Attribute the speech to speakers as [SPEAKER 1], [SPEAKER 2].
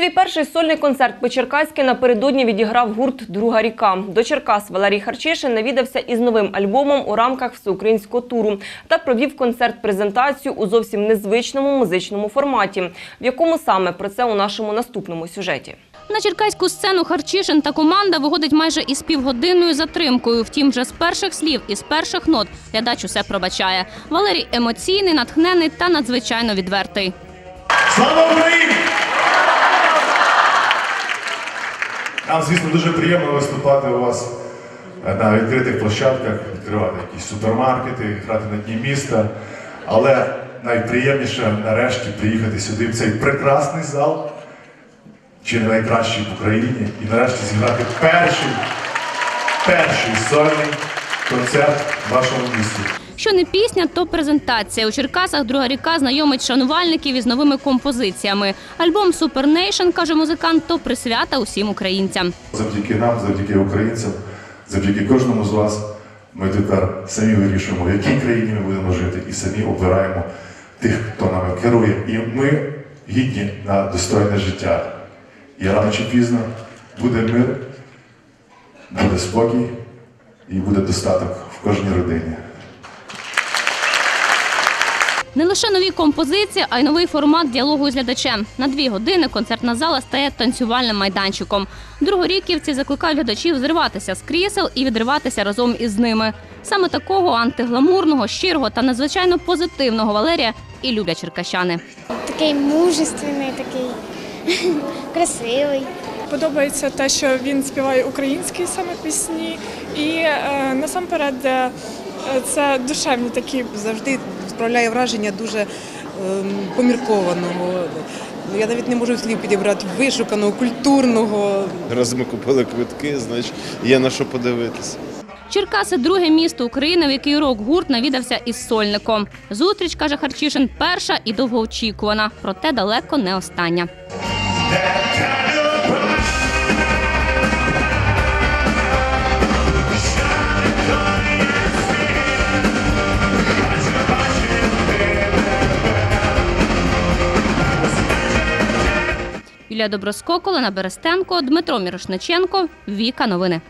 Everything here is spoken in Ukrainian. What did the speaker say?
[SPEAKER 1] Свій перший сольний концерт по-черкаськи напередодні відіграв гурт Друга ріка. До Черкас Валерій Харчишин навідався із новим альбомом у рамках всеукраїнського туру та провів концерт-презентацію у зовсім незвичному музичному форматі. В якому саме про це у нашому наступному сюжеті.
[SPEAKER 2] На черкаську сцену Харчишин та команда виходить майже із півгодинною затримкою. Втім, вже з перших слів і з перших нот глядач усе пробачає. Валерій емоційний, натхнений та надзвичайно відвертий.
[SPEAKER 3] Слава Україні! Нам, звісно, дуже приємно виступати у вас е, на відкритих площадках, відкривати якісь супермаркети, грати на дні міста. Але найприємніше нарешті приїхати сюди, в цей прекрасний зал, чи не найкращий в Україні, і нарешті зіграти перший, перший сольний концерт в вашому місті.
[SPEAKER 2] Що не пісня, то презентація. У Черкасах друга ріка знайомить шанувальників із новими композиціями. Альбом Nation, каже музикант, то присвята усім українцям.
[SPEAKER 3] Завдяки нам, завдяки українцям, завдяки кожному з вас, ми тепер самі вирішуємо, в якій країні ми будемо жити, і самі обираємо тих, хто нами керує. І ми гідні на достойне життя. І рано чи пізно буде мир, буде спокій і буде достаток в кожній родині.
[SPEAKER 2] Не лише нові композиції, а й новий формат діалогу з глядачем. На дві години концертна зала стає танцювальним майданчиком. Другоріківці закликають глядачів зриватися з крісел і відриватися разом із ними. Саме такого антигламурного, щирого та надзвичайно позитивного Валерія і люблять черкащани.
[SPEAKER 4] такий мужественний, такий красивий.
[SPEAKER 5] Подобається те, що він співає українські саме пісні, і е, насамперед е, це душевні такі.
[SPEAKER 6] завжди справляє враження дуже ем, поміркованого. Ну, Я навіть не можу слів підібрати вишуканого, культурного.
[SPEAKER 7] Раз ми купили квитки, значить є на що подивитися.
[SPEAKER 2] Черкаси друге місто України, в який рок-гурт навідався із сольником. Зустріч, каже Харчишин, перша і довгоочікувана, проте далеко не остання. Юлія Доброско, Олена Берестенко, Дмитро Мірошниченко. Віка новини.